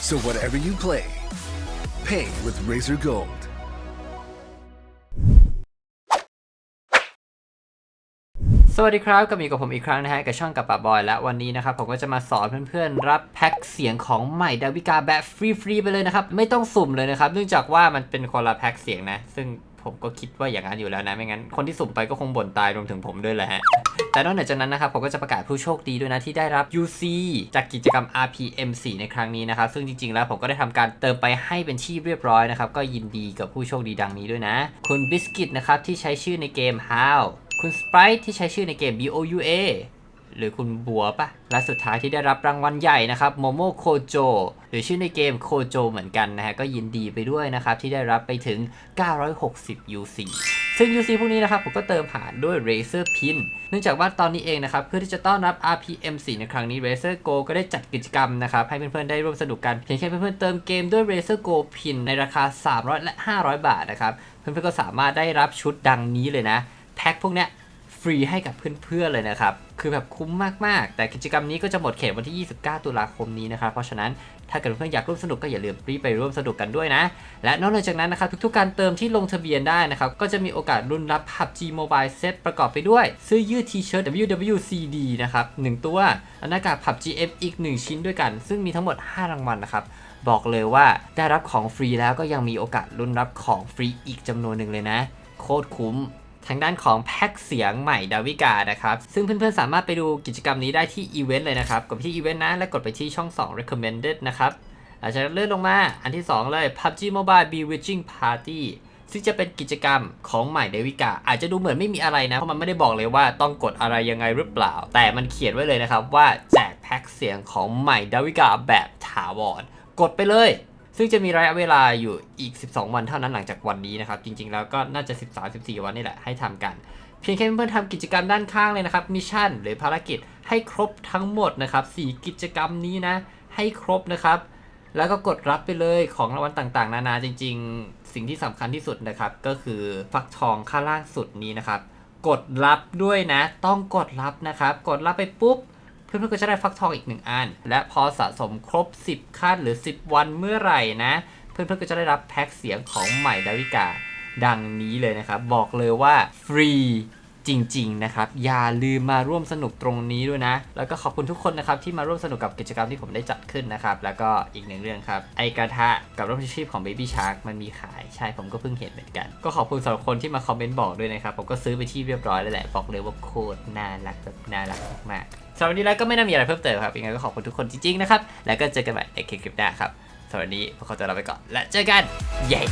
So whatever you play, pay with Razor Gold. สวัสดีครับก็มีกับผมอีกครั้งนะฮะกับช่องกับป๋าบอย และวันนี้นะครับผมก็จะมาสอนเพื่อนๆ รับแพ็คเสียงของใหม่ดาวิกาแบบฟรีๆไปเลยนะครับ ไม่ต้องสุ่มเลยนะครับ เนื่องจากว่ามันเป็นคนละแพ็คเสียงนะ ซึ่ง ผมก็คิดว่าอย่างนั้นอยู่แล้วนะ ไม่งั้นคนที่สุ่มไปก็คงบ่นตายรวมถึงผมด้วยแหละฮะ แต่นอกเหนือจากนั้นนะครับผมก็จะประกาศผู้โชคดีด้วยนะที่ได้รับ UC จากกิจกรรม RPM4 ในครั้งนี้นะครับซึ่งจริงๆ แล้วผมก็ได้ทำการเติมไปให้เป็นที่เรียบร้อยนะครับก็ยินดีกับผู้โชคดีดังนี้ด้วยนะ คุณบิสกิตนะครับที่ใช้ชื่อในเกม How คุณสไปร์ที่ใช้ชื่อในเกม BOUA หรือคุณบัวปะและสุดท้ายที่ได้รับรางวัลใหญ่นะครับโมโมโคโจหรือชื่อในเกมโคโจเหมือนกันนะฮะก็ยินดีไปด้วยนะครับที่ได้รับไปถึง 960 UC ซึ่ง UC พวกนี้นะครับผมก็เติมผ่านด้วย Razer Pin เนื่องจากว่าตอนนี้เองนะครับเพื่อที่จะต้อนรับ RPM4 ในครั้งนี้ Razer Go ก็ได้จัดกิจกรรมนะครับให้เพื่อนๆได้ร่วมสนุกกัน เพียงแค่เพื่อนๆเติมเกมด้วย Razer Go Pin ในราคา 300 และ 500 บาทนะครับเพื่อนๆก็สามารถได้รับชุดดังนี้เลยนะแพ็คพวกเนี้ยฟรีให้กับเพื่อนๆเลยนะครับ คือแบบคุ้มมาก ๆ แต่กิจกรรมนี้ก็จะหมดเขตวันที่ 29 ตุลาคมนี้นะครับ เพราะฉะนั้นถ้าเกิดเพื่อนอยากร่วมสนุกก็อย่าลืมรีบไปร่วมสนุกกันด้วยนะ และนอกจากนั้นนะครับทุกๆการเติมที่ลงทะเบียนได้นะครับ ก็จะมีโอกาสรุ่นรับ PUBG Mobile Set ประกอบไปด้วยเสื้อยืด T-shirt WWCD นะครับ 1 ตัวและหน้ากาก PUBG M อีก 1 ชิ้นด้วยกัน ซึ่งมีทั้งหมด 5 รางวัลนะครับบอกเลยว่าได้รับของฟรีแล้วก็ยังมีโอกาสรุ่นรับของฟรีอีกจำนวนหนึ่งเลยนะ โคตรคุ้ม ทางด้านของแพ็คเสียงใหม่ดาวิกานะครับ ซึ่งเพื่อนๆ สามารถไปดูกิจกรรมนี้ได้ที่อีเวนต์เลยนะครับ กดไปที่อีเวนต์นะ และกดไปที่ช่อง 2 recommended นะครับหลังจากนั้นเลื่อนลงมาอันที่ 2 เลย PUBG Mobile Bewitching Party ซึ่งจะเป็นกิจกรรมของใหม่เดวิกา อาจจะดูเหมือนไม่มีอะไรนะ เพราะมันไม่ได้บอกเลยว่าต้องกดอะไรยังไงหรือเปล่า แต่มันเขียนไว้เลยนะครับว่าแจกแพ็คเสียงของใหม่เดวิกาแบบถาวรกดไปเลย ซึ่งจะมีระยะเวลาอยู่อีก 12 วันเท่านั้นหลังจากวันนี้นะครับ จริงๆ แล้วก็น่าจะ 13-14 วันนี่แหละให้ทำกัน เพียงแค่เพื่อนๆทำกิจกรรมด้านข้างเลยนะครับมิชชั่นหรือภารกิจให้ครบทั้งหมดนะครับ4กิจกรรมนี้นะ ให้ครบนะครับแล้วก็กดรับไปเลยของรางวัลต่างๆ นานาจริง ๆ สิ่งที่สำคัญที่สุดนะครับ ก็คือฟักทองข้างล่างสุดนี้นะครับ กดรับด้วยนะ ต้องกดรับนะครับ กดรับไปปุ๊บ เพื่อนๆก็จะได้ฟักทองอีกหนึ่งอัน และพอสะสมครบ 10 ขั้นหรือ 10 วันเมื่อไหร่นะ เพื่อนๆก็จะได้รับแพ็กเสียงของใหม่ดาวิกา ดังนี้เลยนะครับ บอกเลยว่าฟรี จริง ๆ นะครับ อย่าลืมมาร่วมสนุกตรงนี้ด้วยนะ แล้วก็ขอบคุณทุกคนนะครับที่มาร่วมสนุกกับกิจกรรมที่ผมได้จัดขึ้นนะครับ แล้วก็อีกหนึ่งเรื่องครับ ไอกระทะกับร่มชีพของ Baby Shark มันมีขายใช่ผมก็เพิ่งเห็นเหมือนกัน ก็ขอบคุณสำหรับคนที่มาคอมเมนต์บอกด้วยนะครับ ผมก็ซื้อไปที่เรียบร้อยแล้วแหละบอกเลยว่าโคตรน่ารักแบบน่ารักมากสำหรับวันนี้แล้วก็ไม่น่ามีอะไรเพิ่มเติมครับยังไงก็ขอบคุณทุกคนจริงๆนะครับแล้วก็เจอกันใหม่ในคลิปหน้าครับสำหรับวันนี้พวกเขาจะลาไปก่อนและเจอกันเย้